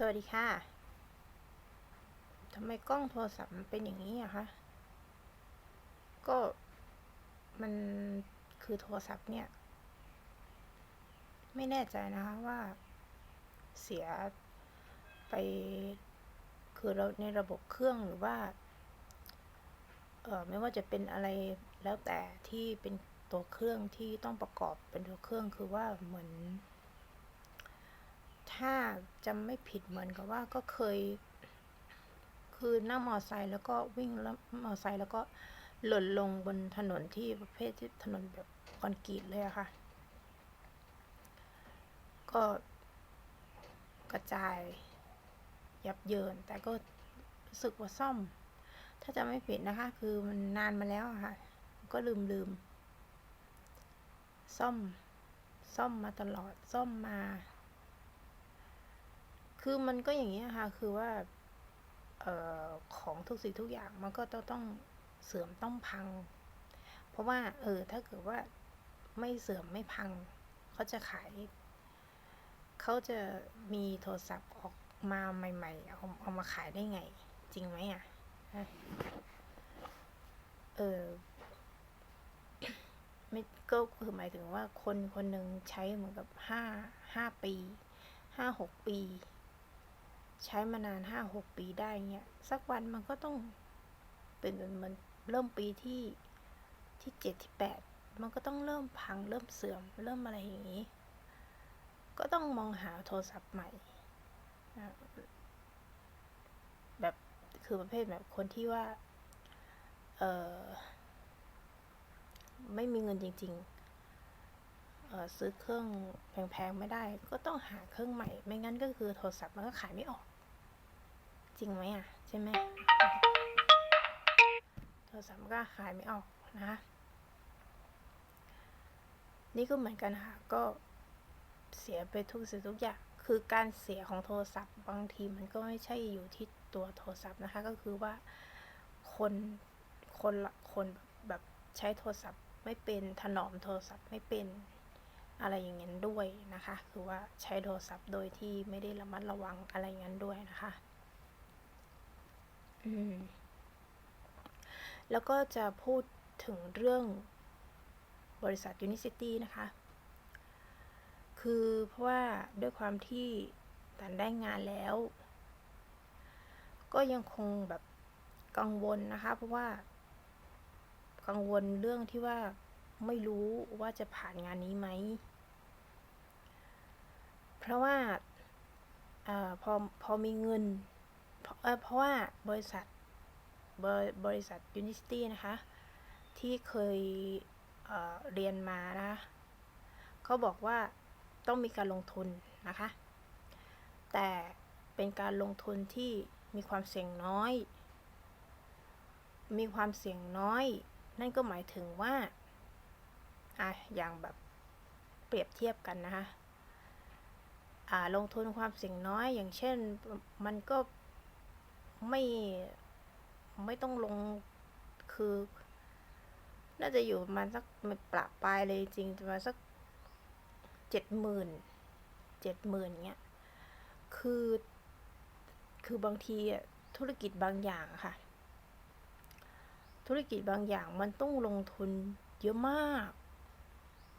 สวัสดีค่ะ ทำไมกล้องโทรศัพท์มันเป็นอย่างนี้อะคะ ก็มันคือโทรศัพท์เนี่ย ไม่แน่ใจนะคะว่าเสียไปคือเราในระบบเครื่องหรือว่า เออไม่ว่าจะเป็นอะไรแล้วแต่ที่เป็นตัวเครื่องที่ต้องประกอบเป็นตัวเครื่องคือว่าเหมือน ถ้าจำไม่ผิดเหมือนกับว่าก็เคย คือนั่งมอไซค์แล้วก็วิ่งแล้วมอไซค์แล้วก็หล่นลงบนถนนที่ประเภทที่ถนนแบบคอนกรีตเลยอะค่ะ ก็กระจายยับเยิน แต่ก็รู้สึกว่าซ่อม ถ้าจะไม่ผิดนะคะ คือมันนานมาแล้วค่ะ ก็ลืมลืม ซ่อม ซ่อมมาตลอด ซ่อมมา คือมันก็อย่างนี้ค่ะ คือว่าเออของทุกสิ่งทุกอย่างมันก็ต้องต้องเสื่อมต้องพัง เพราะว่าเออถ้าเกิดว่าไม่เสื่อมไม่พังเขาจะขายเขาจะมีโทรศัพท์ออกมาใหม่ๆเอาเอามาขายได้ไง จริงไหมอะเออไม่ก็คือหมายถึงว่าคนคนหนึ่งใช้เหมือนกับห้าห้าปีห้าหกปี ใช้มานานห้าหกปีได้เงี้ยสักวันมันก็ต้องเป็นเหมันเริ่มปีที่ที่เจ็ดที่แปดมันก็ต้องเริ่มพัง เริ่มเสื่อม เริ่มอะไรอย่างนี้ ก็ต้องมองหาโทรศัพท์ใหม่ แบบคือประเภทแบบคนที่ว่า เออไม่มีเงินจริงๆ เออซื้อเครื่องแพงๆ ไม่ได้ ก็ต้องหาเครื่องใหม่ ไม่งั้นก็คือโทรศัพท์มันก็ขายไม่ออก จริงไหมอะ ใช่ไหมโทรศัพท์ก็ขายไม่ออกนะคะนี่ก็เหมือนกันค่ะ ก็เสียไปทุกสิ่งทุกอย่าง คือการเสียของโทรศัพท์ บางทีมันก็ไม่ใช่อยู่ที่ตัวโทรศัพท์นะคะ ก็คือว่าคนคนคนแบบใช้โทรศัพท์ไม่เป็นถนอมโทรศัพท์ไม่เป็นอะไรอย่างนั้นด้วยนะคะ คือว่าใช้โทรศัพท์โดยที่ไม่ได้ระมัดระวังอะไรอย่างนั้นด้วยนะคะ แล้วก็จะพูดถึงเรื่องบริษัท Unicity นะคะ คือเพราะว่าด้วยความที่ตันได้งานแล้ว ก็ยังคงแบบกังวลนะคะ เพราะว่า กังวลเรื่องที่ว่าไม่รู้ว่าจะผ่านงานนี้ไหม เพราะว่าออพอพอมีเงิน เพราะเอ่อเพราะว่าบริษัทบริบริษัท Unicity นะคะ ที่เคยเเรียนมานะคะเขาบอกว่าต้องมีการลงทุนนะคะ แต่เป็นการลงทุนที่มีความเสี่ยงน้อย มีความเสี่ยงน้อย นั่นก็หมายถึงว่าอะอย่างแบบเปรียบเทียบกันนะคะอ่าลงทุนความเสี่ยงน้อย อย่างเช่นมันก็ ไม่ไม่ต้องลงคือ น่าจะอยู่ประมาณสักไม่ปรับปลายเลยจริงประมาณสักเจ็ดหมื่นเจ็ดหมื่นเงี้ยคือ คือบางทีอะธุรกิจบางอย่างค่ะ ธุรกิจบางอย่างมันต้องลงทุนเยอะมาก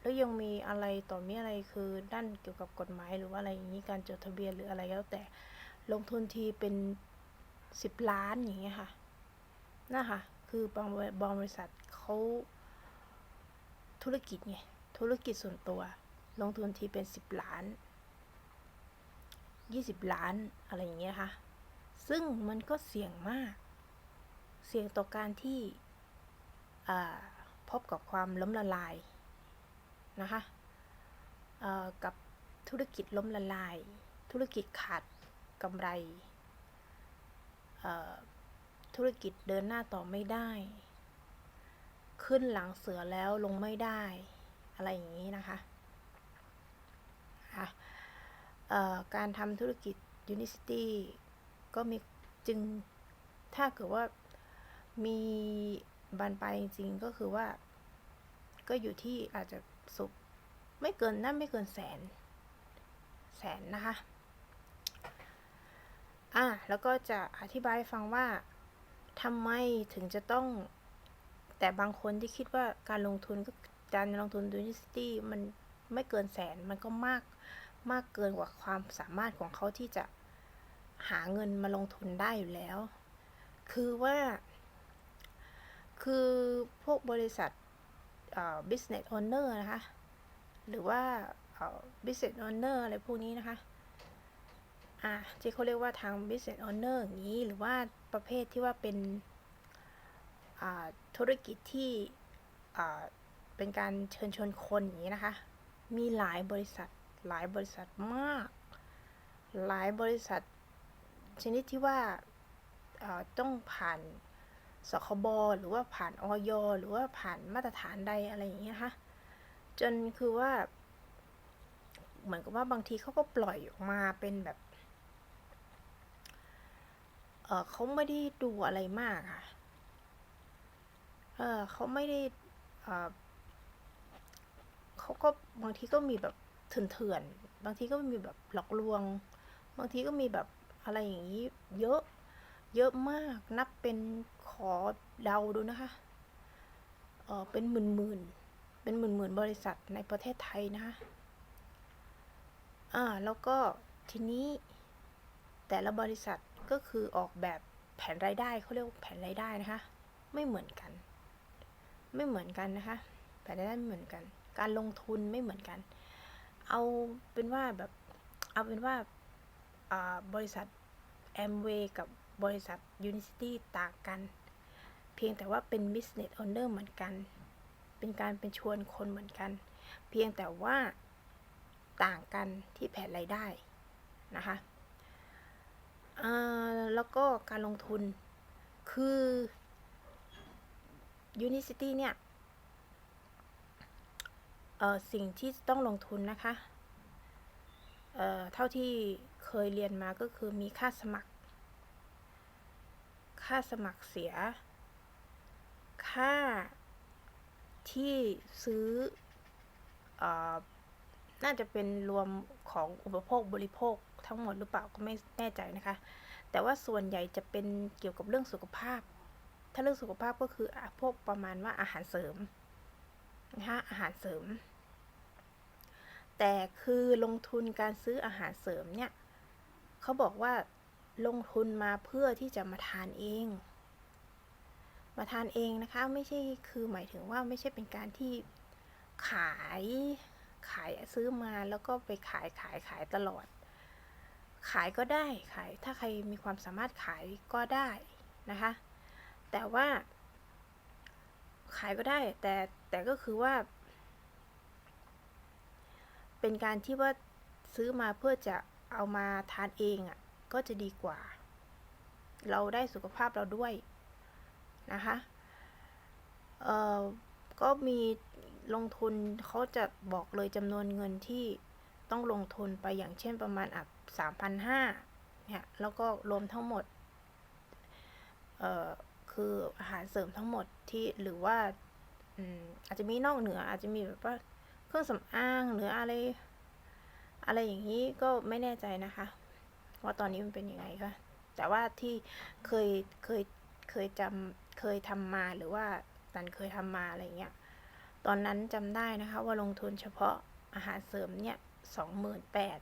แล้วยังมีอะไรต่อมีอะไรคือด้านเกี่ยวกับกฎหมายหรือว่าอะไรอย่างนี้การจดทะเบียนหรืออะไรแล้วแต่ลงทุนทีเป็น สิบล้านอย่างเงี้ยค่ะนะคะ คือบางบางบริษัทเขาธุรกิจไง ธุรกิจส่วนตัว ลงทุนทีเป็นสิบล้านยี่สิบล้านอะไรอย่างเงี้ยค่ะ ซึ่งมันก็เสี่ยงมาก เสี่ยงต่อการที่พบกับความล้มละลายนะคะกับธุรกิจล้มละลาย ธุรกิจขาดกำไร ธุรกิจเดินหน้าต่อไม่ได้ ขึ้นหลังเสือแล้วลงไม่ได้ อะไรอย่างนี้นะคะะการทำธุรกิจ Unicity ก็มีจึงถ้าเกิดว่ามีบานปลายจริงก็คือว่า ก็อยู่ที่อาจจะสุกไม่เกินน่าไม่เกินแสน แสนนะคะ อะแล้วก็จะอธิบายฟังว่าทำไมถึงจะต้อง แต่บางคนที่คิดว่าการลงทุนก็การลงทุนดูนิสตี้มันไม่เกินแสนมันก็มากมากเกินกว่าความสามารถของเขาที่จะหาเงินมาลงทุนได้อยู่แล้ว คือว่า คือพวกบริษัทเอ่อ business owner นะคะ หรือว่าเอ่อ business owner อะไรพวกนี้นะคะ อะที่เขาเรียกว่าทาง business owner อย่างนี้ หรือว่าประเภทที่ว่าเป็นอ่าธุรกิจที่อ่าเป็นการเชิญชวนคนอย่างนี้นะคะ มีหลายบริษัทหลายบริษัทมาก หลายบริษัท ชนิดที่ว่าอ่อต้องผ่านสคบหรือว่าผ่านออยหรือว่าผ่านมาตรฐานใดอะไรอย่างเงี้ยนะคะจนคือว่า เหมือนกับว่าบางทีเขาก็ปล่อยออกมาเป็นแบบ เขาไม่ได้ดูอะไรมากค่ะ เออเขาไม่ได้เออเขาก็บางทีก็มีแบบเถื่อนๆ บางทีก็มีแบบหลอกลวง บางทีก็มีแบบอะไรอย่างนี้ เยอะ เยอะมาก นับเป็นขอเดาดูนะคะ เออเป็นหมื่นๆ เป็นหมื่นๆ บริษัทในประเทศไทยนะคะอ่า แล้วก็ทีนี้แต่ละบริษัท ก็คือออกแบบแผนรายได้เขาเรียกแผนรายได้นะคะ ไม่เหมือนกัน ไม่เหมือนกันนะคะ แผนรายได้ไม่เหมือนกัน การลงทุนไม่เหมือนกัน เอาเป็นว่าแบบเอาเป็นว่าบริษัทแอมเวย์กับบริษัท Unicity ต่างกัน เพียงแต่ว่าเป็น business owner เหมือนกัน เป็นการเป็นชวนคนเหมือนกัน เพียงแต่ว่าต่างกันที่แผนรายได้นะคะ แล้วก็การลงทุนคือ Unicity เนี่ยสิ่งที่ต้องลงทุนนะคะเเท่าที่เคยเรียนมาก็คือมีค่าสมัคร ค่าสมัครเสีย ค่าที่ซื้ออน่าจะเป็นรวมของอุปโภคบริโภค ทั้งหมดหรือเปล่าก็ไม่แน่ใจนะคะ แต่ว่าส่วนใหญ่จะเป็นเกี่ยวกับเรื่องสุขภาพ ถ้าเรื่องสุขภาพก็คือพวกประมาณว่าอาหารเสริมนะคะอาหารเสริม แต่คือลงทุนการซื้ออาหารเสริมเนี่ยเขาบอกว่าลงทุนมาเพื่อที่จะมาทานเอง มาทานเองนะคะ ไม่ใช่คือหมายถึงว่าไม่ใช่เป็นการที่ขายขายซื้อมาแล้วก็ไปขายขายขายตลอด ขายก็ได้ขายถ้าใครมีความสามารถขายก็ได้นะคะ แต่ว่า ขายก็ได้ แต่แต่ก็คือว่า เป็นการที่ว่าซื้อมาเพื่อจะเอามาทานเองอะ่ะ ก็จะดีกว่า เราได้สุขภาพเราด้วยนะคะเอ่อก็มีลงทุนเขาจะบอกเลยจำนวนเงินที่ ต้องลงทุนไปอย่างเช่นประมาณอะสามพันห้าเนี่ยแล้วก็รวมทั้งหมดเอ่อคืออาหารเสริมทั้งหมดที่หรือว่าอืมอาจจะมีนอกเหนืออาจจะมีแบบว่าเครื่องสำอางหรืออะไร อะไรอย่างนี้ก็ไม่แน่ใจนะคะ ว่าตอนนี้มันเป็นยังไงคะแต่ว่าที่เคยเคยเคยจำเคยทำมาหรือว่าตันเคยทำมาอะไรเงี้ยตอนนั้นจำได้นะคะว่าลงทุนเฉพาะอาหารเสริมเนี่ย สองหมื่นแปด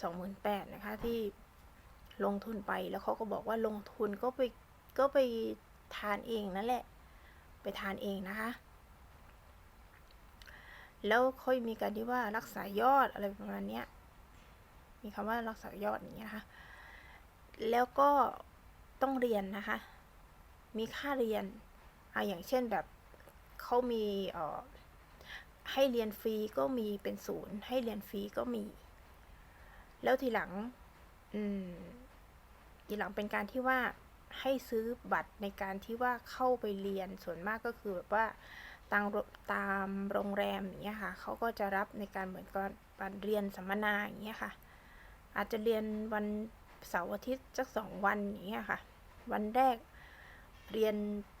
สองหมื่นแปดนะคะที่ลงทุนไปแล้วเขาก็บอกว่าลงทุนก็ไปก็ไปทานเองนั่นแหละ ไปทานเองนะคะ แล้วค่อยมีการที่ว่ารักษายอดอะไรประมาณนี้มีคำว่ารักษายอดอย่างเงี้ยนะคะ แล้วก็ต้องเรียนนะคะ มีค่าเรียนอะอย่างเช่นแบบเขามีเอ่อ ให้เรียนฟรีก็มีเป็นศูนย์ ให้เรียนฟรีก็มี แล้วทีหลัง อืม ทีหลังเป็นการที่ว่าให้ซื้อบัตรในการที่ว่าเข้าไปเรียนส่วนมากก็คือแบบว่าตามตามโรงแรมอย่างเงี้ยค่ะเขาก็จะรับในการเหมือนกับการเรียนสัมมนาอย่างเงี้ยค่ะ อาจจะเรียนวันเสาร์อาทิตย์สักสองวันอย่างเงี้ยค่ะ วันแรกเรียน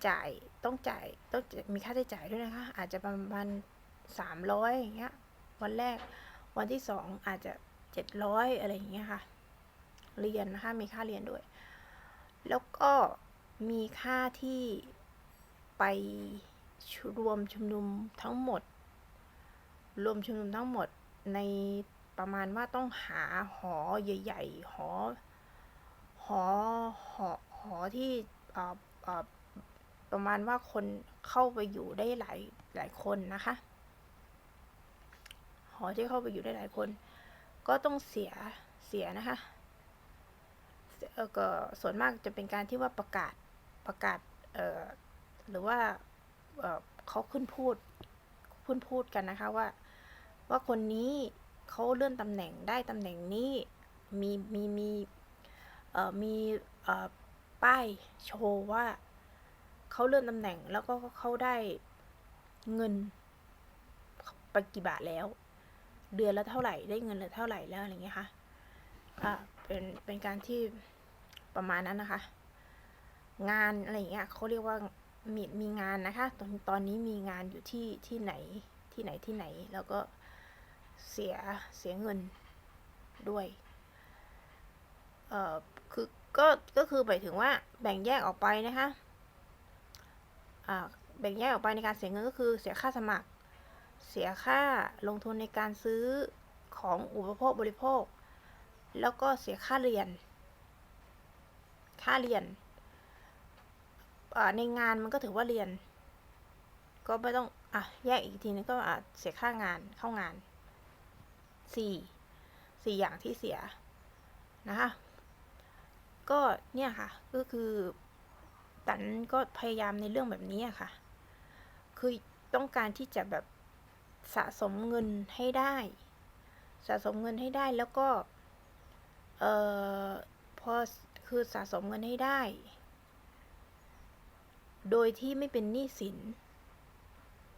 จ่ายต้องจ่ายต้องมีค่าใช้จ่ายด้วยนะคะ อาจจะประมาณ สามร้อยอย่างเงี้ย วันแรก วันที่สองอาจจะเจ็ดร้อยอะไรอย่างเงี้ยค่ะ เรียนนะคะ มีค่าเรียนด้วย แล้วก็มีค่าที่ไปรวมชุมนุมทั้งหมด รวมชุมนุมทั้งหมดในประมาณว่าต้องหาหอใหญ่ๆ หอ หอ หอ หอที่ประมาณว่าคนเข้าไปอยู่ได้หลายหลายคนนะคะ หอที่เข้าไปอยู่ได้หลายคน ก็ต้องเสียเสียนะคะเออก็ส่วนมากจะเป็นการที่ว่าประกาศประกาศเออหรือว่าเออเขาขึ้นพูดขึ้นพูดกันนะคะว่า ว่าคนนี้เขาเลื่อนตำแหน่งได้ตำแหน่งนี้มีมีมีเออมีเออป้ายโชว์ว่าเขาเลื่อนตำแหน่งแล้วก็เขาได้เงินไปกี่บาทแล้ว เดือนละเท่าไหร่ ได้เงินละเท่าไหร่แล้วอะไรเงี้ยค่ะอ่าเป็นเป็นการที่ประมาณนั้นนะคะ งานอะไรอย่างเงี้ยเขาเรียกว่ามีมีงานนะคะ ตอนตอนนี้มีงานอยู่ที่ที่ไหนที่ไหนที่ไหน แล้วก็เสียเสียเงินด้วยเอ่อคือก็ก็คือหมายถึงว่าแบ่งแยกออกไปนะคะอ่าแบ่งแยกออกไปในการเสียเงินก็คือเสียค่าสมัคร เสียค่าลงทุนในการซื้อของอุปโภคบริโภค แล้วก็เสียค่าเรียน ค่าเรียน ในงานมันก็ถือว่าเรียน ก็ไม่ต้อง อะ แยกอีกทีนึงก็อะเสียค่างานเข้างานสี่สี่อย่างที่เสียนะคะ ก็เนี่ยค่ะ ก็คือตันก็พยายามในเรื่องแบบนี้ค่ะ คือต้องการที่จะแบบ สะสมเงินให้ได้ สะสมเงินให้ได้แล้วก็ เอ่อ พอ คือสะสมเงินให้ได้ โดยที่ไม่เป็นหนี้สิน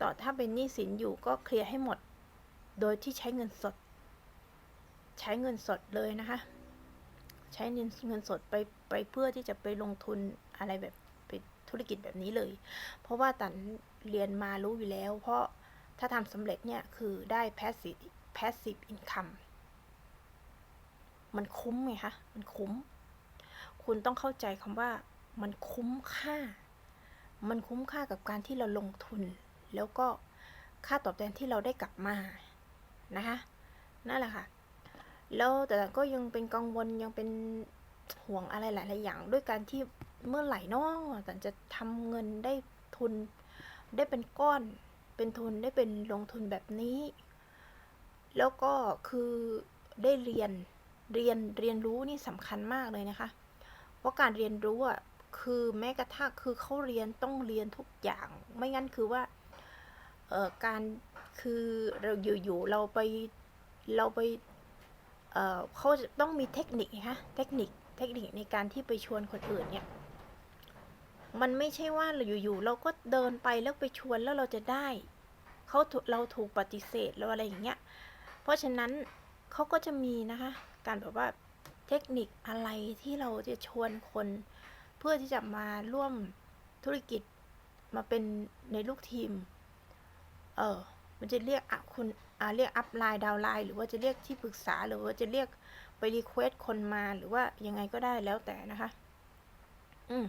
ต่อถ้าเป็นหนี้สินอยู่ก็เคลียร์ให้หมด โดยที่ใช้เงินสด ใช้เงินสดเลยนะคะ ใช้เงินเงินสดไปไปเพื่อที่จะไปลงทุนอะไรแบบเป็นธุรกิจแบบนี้เลย เพราะว่าตันเรียนมารู้อยู่แล้ว เพราะ ถ้าทำสำเร็จเนี่ย คือได้ passive passive income มันคุ้มไงคะ มันคุ้ม คุณต้องเข้าใจคำว่า มันคุ้มค่า มันคุ้มค่ากับการที่เราลงทุน แล้วก็ค่าตอบแทนที่เราได้กลับมา นะคะ นั่นแหละค่ะ แล้วแต่ก็ยังเป็นกังวลยังเป็นห่วงอะไรหลาย ๆ อย่าง ด้วยการที่เมื่อไหร่น้องแต่จะทำเงินได้ทุนได้เป็นก้อน เป็นทุนได้เป็นลงทุนแบบนี้ แล้วก็คือได้เรียนเรียนเรียนรู้นี่สำคัญมากเลยนะคะ เพราะการเรียนรู้อะคือแม้กระทั่งคือเขาเรียนต้องเรียนทุกอย่าง ไม่งั้นคือว่าเอ่อการคือเราอยู่ๆเราไปเราไปเอ่อเขาจะต้องมีเทคนิคนะคะเทคนิคเทคนิคในการที่ไปชวนคนอื่นเนี่ย มันไม่ใช่ว่าเราอยู่ๆเราก็เดินไปแล้วไปชวนแล้วเราจะได้เขาเราถูกปฏิเสธแล้วอะไรอย่างเงี้ย เพราะฉะนั้นเขาก็จะมีนะคะ การแบบว่าเทคนิคอะไรที่เราจะชวนคน เพื่อที่จะมาร่วมธุรกิจมาเป็นในลูกทีม เออ มันจะเรียกอะคุณเรียกอัพไลน์ดาวไลน์หรือว่าจะเรียกที่ปรึกษาหรือว่าจะเรียกไปรีเควสคนมาหรือว่ายังไงก็ได้แล้วแต่นะคะ อืม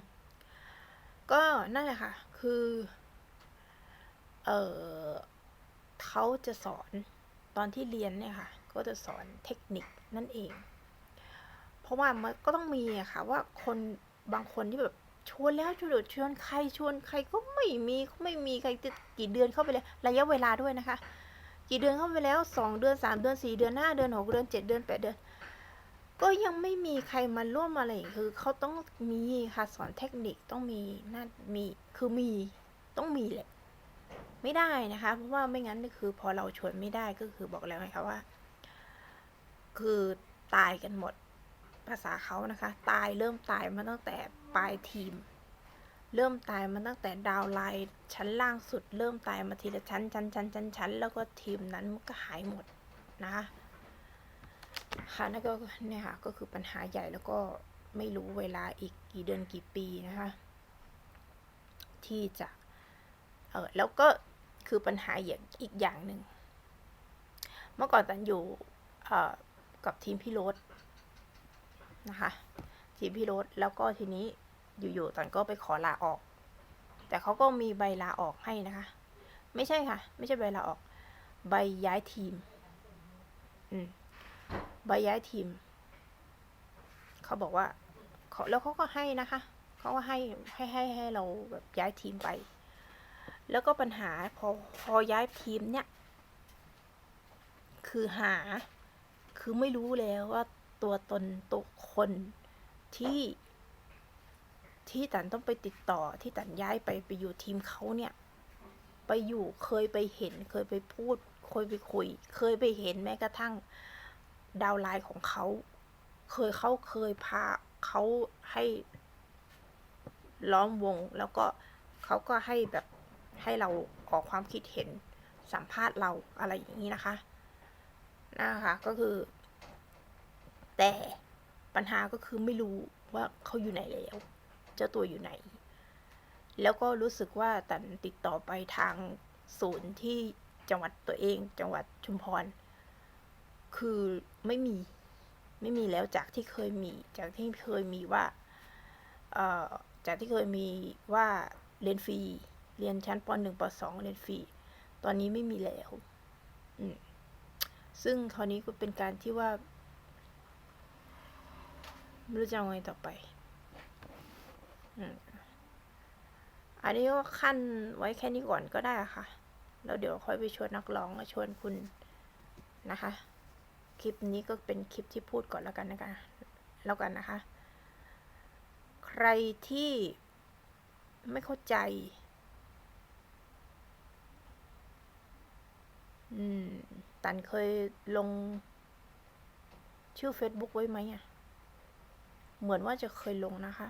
ก็นั่นแหละค่ะ คือ เออเขาจะสอนตอนที่เรียนเนี่ยค่ะ ก็จะสอนเทคนิคนั่นเอง เพราะว่ามันก็ต้องมีอะค่ะว่าคนบางคนที่แบบชวนแล้วชวนชวนใครชวนใครก็ไม่มีไม่มีใครกี่เดือนเข้าไปเลยระยะเวลาด้วยนะคะ กี่เดือนเข้าไปแล้วสองเดือนสามเดือนสี่เดือนห้าเดือนหกเดือนเจ็ดเดือนแปดเดือน ก็ยังไม่มีใครมาร่วมอะไรคือเขาต้องมีค่ะสอนเทคนิคต้องมีน่ามีคือมีต้องมีแหละ ไม่ได้นะคะเพราะว่าไม่งั้นก็คือ พอเราชวนไม่ได้ก็คือบอกแล้วไงคะว่า คือตายกันหมดภาษาเขานะคะ ตายเริ่มตายมาตั้งแต่ปลายทีม เริ่มตายมาตั้งแต่ดาวไลน์ชั้นล่างสุด เริ่มตายมาทีละชั้นชั้นชั้นชั้นชั้นแล้วก็ทีมนั้นมันก็หายหมดนะคะ ค่ะนั่นก็เนี่ยค่ะก็คือปัญหาใหญ่แล้วก็ไม่รู้เวลาอีกกี่เดือนกี่ปีนะคะ ที่จะเออแล้วก็คือปัญหาอย่างอีกอย่างหนึ่งเมื่อก่อนตันอยู่เอ่อกับทีมพี่โรสนะคะทีมพี่โรสแล้วก็ทีนี้อยู่ๆตันก็ไปขอลาออก แต่เขาก็มีใบลาออกให้นะคะ ไม่ใช่ค่ะ ไม่ใช่ใบลาออก ใบย้ายทีม อืม ใบย้ายทีม เขาบอกว่าเขาแล้วเขาก็ให้นะคะเขาก็ให้ให้ให้ให้เราแบบย้ายทีมไป แล้วก็ปัญหาพอพอย้ายทีมเนี่ย คือหา คือไม่รู้แล้วว่าตัวตนตัวคนที่ที่ตันต้องไปติดต่อที่ตันย้ายไปไปอยู่ทีมเขาเนี่ย ไปอยู่เคยไปเห็น เคยไปพูดเคยไปคุย เคยไปเห็นแม้กระทั่ง ดาวไลน์ของเขา เคยเขาเคยพาเขาให้ล้อมวงแล้วก็เขาก็ให้แบบให้เราออกความคิดเห็นสัมภาษณ์เราอะไรอย่างนี้นะคะนะคะก็คือ แต่ปัญหาก็คือไม่รู้ว่าเขาอยู่ไหนแล้ว เจ้าตัวอยู่ไหน แล้วก็รู้สึกว่าตันติดต่อไปทางศูนย์ที่จังหวัดตัวเอง จังหวัดชุมพร คือไม่มี ไม่มีแล้วจากที่เคยมี จากที่เคยมีว่า เอ่อ จากที่เคยมีว่าเรียนฟรี เรียนชั้นป .1 ป .2 เรียนฟรี ตอนนี้ไม่มีแล้ว อืม ซึ่งคราวนี้ก็เป็นการที่ว่าไม่รู้จะเอาไงต่อไป อันนี้ก็ขั้นไว้แค่นี้ก่อนก็ได้ค่ะ แล้วเดี๋ยวค่อยไปชวนนักร้องมาชวนคุณนะคะ คลิปนี้ก็เป็นคลิปที่พูดก่อนแล้วกันนะคะแล้วกันนะคะ ใครที่ไม่เข้าใจ อืม ตันเคยลง ชื่อ Facebook ไว้ไหมอะ เหมือนว่าจะเคยลงนะคะ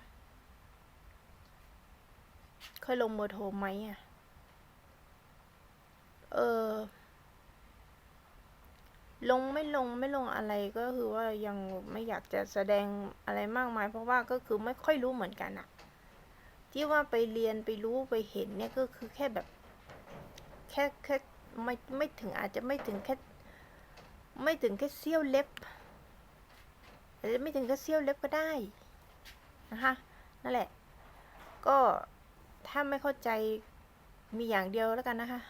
เคยลงเบอร์โทรไหมอะ เออ ลงไม่ลงไม่ลงอะไรก็คือว่ายังไม่อยากจะแสดงอะไรมากมาย เพราะว่าก็คือไม่ค่อยรู้เหมือนกันอะที่ว่าไปเรียนไปรู้ไปเห็นเนี่ยก็คือแค่แบบ แค่แค่ไม่ไม่ถึงอาจจะไม่ถึงแค่ไม่ถึงแค่เสี้ยวเล็บอาจจะไม่ถึงแค่เสี้ยวเล็บก็ได้นะคะนั่นแหละ ก็ถ้าไม่เข้าใจมีอย่างเดียวแล้วกันนะคะ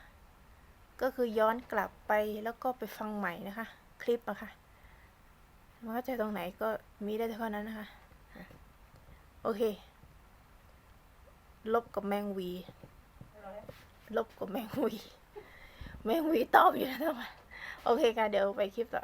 ก็คือย้อนกลับไปแล้วก็ไปฟังใหม่นะคะ คลิปอะคะ่ะไม่เข้าใจตรงไหนก็มีได้เท่านั้นนะคะอะโอเค ลบกับแมงวี ลบกับแมงวี แมงวีตอบอยู่นะทำไมโอเคค่ะเดี๋ยวไปคลิปต่อ